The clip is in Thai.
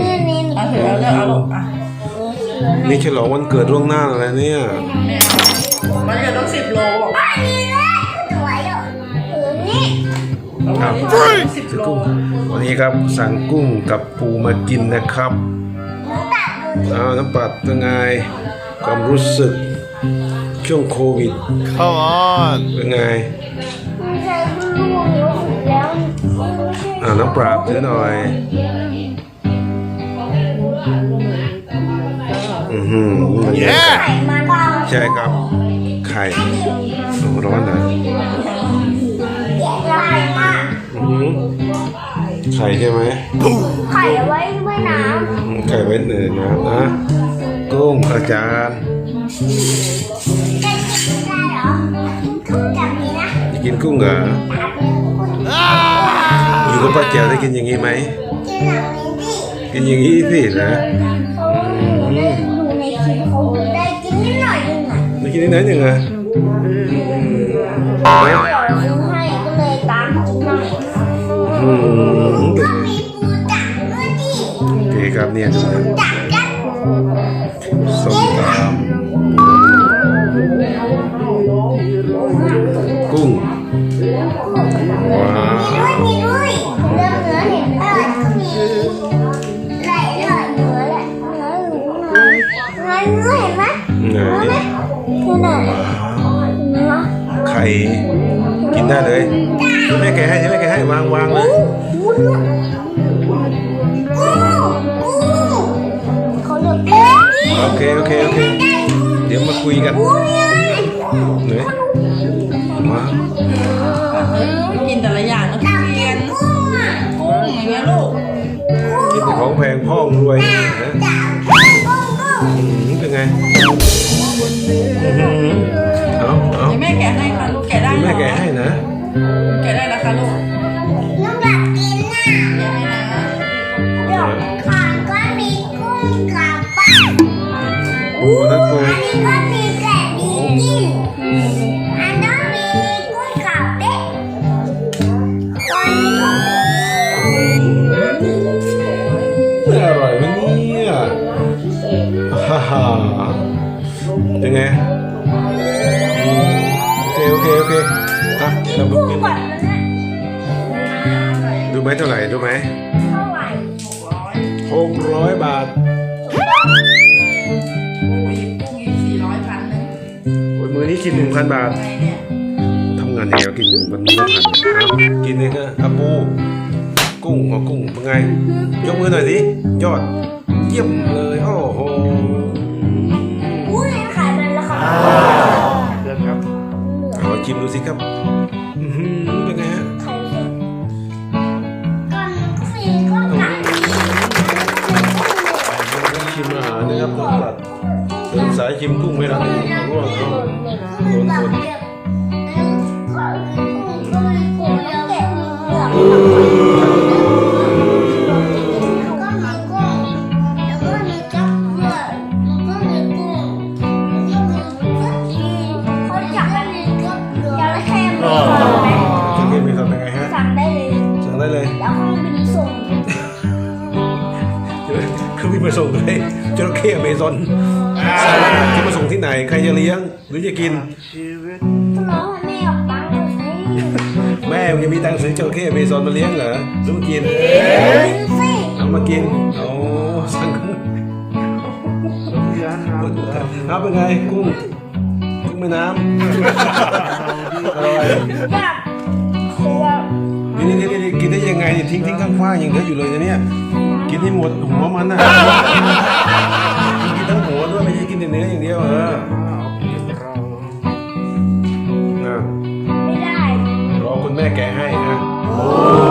นี่นี่เอาถือแล้วเลือกเอาลูกอะนี่ฉลองวันเกิดล่วงหน้าอะไรเนี่ย มันจะต้องสิบโลบอกอันนี้เลยสวยอะเออนี่แล้ววันนี้ต้องสิบโลวันนี้ครับสั่งกุ้งกับปูมากินนะครับหนูตัดดูอ้าน้ำปัดเป็นไงความรู้สึกช่วงโควิด Come on. เป็นไงไม่ใช่ลูกนิ้วแล้วไม่ใช่อ่าน้ำปราบถือหน่อย อือหือมันเป็น Yeah. ไข่มาบ้างใช่ครับ ไข่โอ้ร้อนนะไข่มากอือหือไข่ใช่ไหมไข่เอาไว้ไว้น้อืมไข่ไว้เหนือน้ำนะกุ้งอาจารย์ำได้กินได้เหรอกินแบบนี้นะจะกินกุ้งเหรอแบบนี้คุณอยู่กับป้าแจ๋วได้กินอย่างนี้ไหมกินแบบนี้ดิ กินอย่างนี้สินะเขาได้ดูในคลิปเขาได้กินนิดหน่อยนึงอะไม่กินที่ไหนหนึ่งอะเดี๋ยวซื้อให้ก็เลยตามกินหน่อยอืมก็มีปูจับด้วยดิโอเคครับเนี่ยดูนะจับจับ กินได้เลยแม่แกะให้ใช่ไหมแกะให้วางวางเลยอู้เนื้ออู้อู้เขาเรียกปูโอเคโอเคโอเค เดี๋ยวมาคุยกันปูเนี่ยเหนื่อยมาเออกินแต่ละอย่างนะทุเรียนกุ้งอะกุ้งอย่างเงี้ยลูกกินแต่ของแพงพ่อมึงรวยนะจับกุ้งกุ้งอืมเป็นไง โอ้นั่นปูอันนี้ก็มีแกะดีกิน อันนั้นมีกุ้งกับเป็ดอันนี้ก็มีอร่อยไหมเนี่ยฮ่าฮ่าเป็นไงอืมโอเคโอเคโอเคอะเราดูกุ้งกินแบบนั้นน่ะดูไหมเท่าไหร่ดูไหมเท่าไหร่หกร้อยบาท กินหนึ่งพันบาทไงเนี่ยทำงานอย่างเดียวกินวันนี้ละพันเอากินเลยก็อาปูกุ้งหัวกุ้งเป็นไงยกมือหน่อยสิยอดเยี่ยมเลยโอ้โหอุ้ยขายเป็นราคาเพื่อนครับเอาชิมดูสิครับ สายชิมกุ้งไม่ได้ร่วงต้องโดนคน คือมีมาส่งเลยจระเข้อเมซอนจะมาส่งที่ไหน ใครจะเลี้ยง หรือจะกินน้องแม่ออกตังค์เลยแม่มันจะมีตังค์ซื้อจระเข้อเมซอนมาเลี้ยงเหรอหรือมากินสิเอามากินโอ้สั่งปวดหัวครับเป็นไงกุ้งกุ้งแม่น้ำอร่อยอยากคือนี่นี่นี่กินได้ยังไงเนี่ยทิ้งทิ้งข้างฟ้างๆยังเหลืออยู่เลยนะเนี่ย กินให้หมดหัวมันนะกินทั้งหัวด้วยไม่ใช่กินแต่เนื้ออย่างเดียวเออนะไม่ได้รอคุณแม่แกะให้นะไ